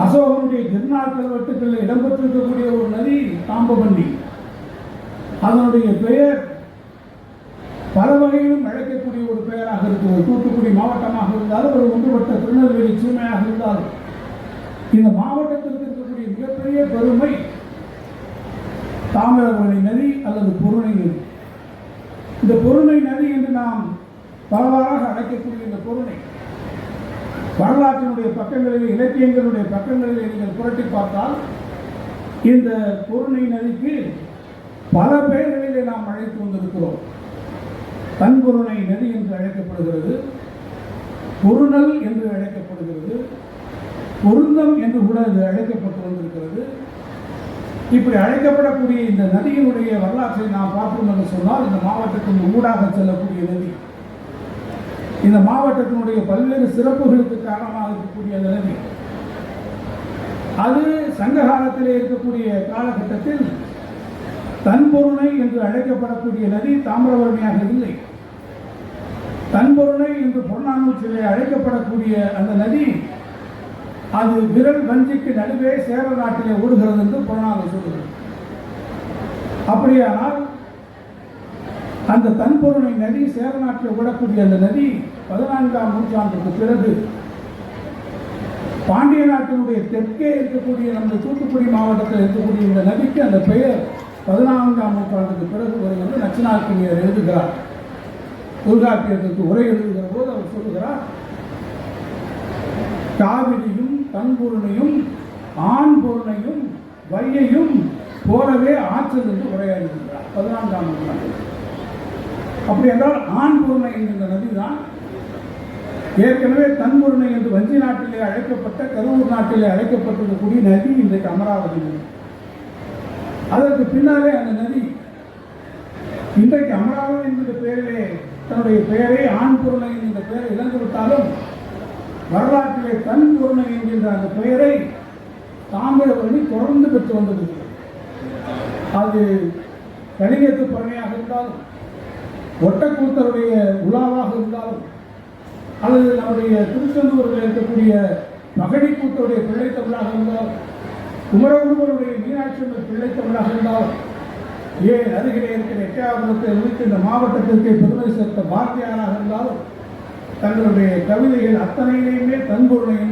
அசோகனுடைய திருநாள் கல்வெட்டுகளில் இடம்பெற்றிருக்கக்கூடிய ஒரு நதி தாம்பபண்டி. அதனுடைய பெயர் பல வகையிலும் அழைக்கக்கூடிய ஒரு பெயராக இருக்கிறது. தூத்துக்குடி மாவட்டமாக இருந்தாலும் ஒரு ஒன்றுபட்ட திருநெல்வேலி சீமையாக இருந்தாலும் இந்த மாவட்டத்திற்கு இருக்கக்கூடிய மிகப்பெரிய பெருமை தாமிரபரணி நதி அல்லது பொருணை நதி. இந்த பொருணை நதி என்று நாம் பலவாறாக அழைக்கக்கூடிய வரலாற்றினுடைய பக்கங்களில் இலக்கியங்களுடைய பக்கங்களில் நீங்கள் புரட்டி பார்த்தால் இந்த பொருளை நதிக்கு பல பெயர்களிலே நாம் அழைத்து வந்திருக்கிறோம். தன்பொருணை நதி என்று அழைக்கப்படுகிறது பொருணல் என்று அழைக்கப்படுகிறது பொருந்தம் என்று கூட இது அழைக்கப்பட்டு வந்திருக்கிறது. இப்படி அழைக்கப்படக்கூடிய இந்த நதியினுடைய வரலாற்றை நாம் பார்த்தோம் என்று சொன்னால் இந்த மாவட்டத்தின் ஊடாக செல்லக்கூடிய நதி. இந்த மாவட்டத்தினுடைய பல்வேறு சிறப்புகளுக்கு காரணமாக இருக்கக்கூடிய அந்த நதி அது சங்க காலத்திலே இருக்கக்கூடிய காலகட்டத்தில் தன்பொருணை என்று அழைக்கப்படக்கூடிய நதி தாமிரபரணியாக இல்லை. தன்பொருணை என்று பொன்னானூற்றிலே அழைக்கப்படக்கூடிய அந்த நதி அது விரல் வஞ்சிக்கு நடுவே சேர நாட்டிலே ஓடுகிறது என்று புறநானூறு சொல்கிறது அப்படியானால் அந்த தன்பொருளை நதி சேரநாட்டில் விடக்கூடிய ஓடக்கூடிய அந்த நதி பதினான்காம் நூற்றாண்டுக்கு பிறகு பாண்டிய நாட்டினுடைய தெற்கே இருக்கக்கூடிய நம்ம தூத்துக்குடி மாவட்டத்தில் இருக்கக்கூடிய இந்த நதிக்கு அந்த பெயர் பதினான்காம் நூற்றாண்டுக்கு பிறகு வருகிறது நச்சினார்க்கினியர் எழுதுகிறார். தொல்காப்பியத்திற்கு உரை எழுதுகிற போது அவர் சொல்லுகிறார் காவிரியும் தன்பொருளையும் ஆண் பொருளையும் வையையும் போலவே ஆற்றல் என்று உரையாடுகிறார். பதினான்காம் நூற்றாண்டு. அப்படி என்றால் ஆண் பொருணை என்கின்ற நதிதான் ஏற்கனவே தன்பொருணை என்று வஞ்சி நாட்டிலே அழைக்கப்பட்ட கரூர் நாட்டிலே அழைக்கப்பட்டிருக்கக்கூடிய நதி இன்றைக்கு அமராவதி நதி. அதற்கு பின்னாலே அந்த நதி இன்றைக்கு அமராவதி என்கிற பெயரிலே தன்னுடைய பெயரை ஆண் பொருணை என்கின்ற பெயரை இழந்துவிட்டாலும் வரலாற்றிலே தன் பொருணை என்கின்ற அந்த பெயரை தாமிரபரணி தொடர்ந்து பெற்று வந்திருக்கிறது. அது கலிங்கத்து பழனியாக இருந்தாலும் ஒட்டக்கூத்தருடைய உலாவாக இருந்தாலும் அல்லது நம்முடைய திருச்செந்தூரில் இருக்கக்கூடிய மகடிக்கூத்தருடைய பிள்ளைத்தமிழாக இருந்தாலும் குமரகுருவருடைய மீனாட்சி அம்மன் பிள்ளைத்தமிழாக இருந்தாலும் ஏன் அருகிலே இருக்கிற எட்டாவதுத்தை முடித்து இந்த மாவட்டத்திற்கு பெருமை சேர்த்த பாரதியாராக இருந்தாலும் தங்களுடைய கவிதைகள் அத்தனையிலையுமே தன்பொருளையும்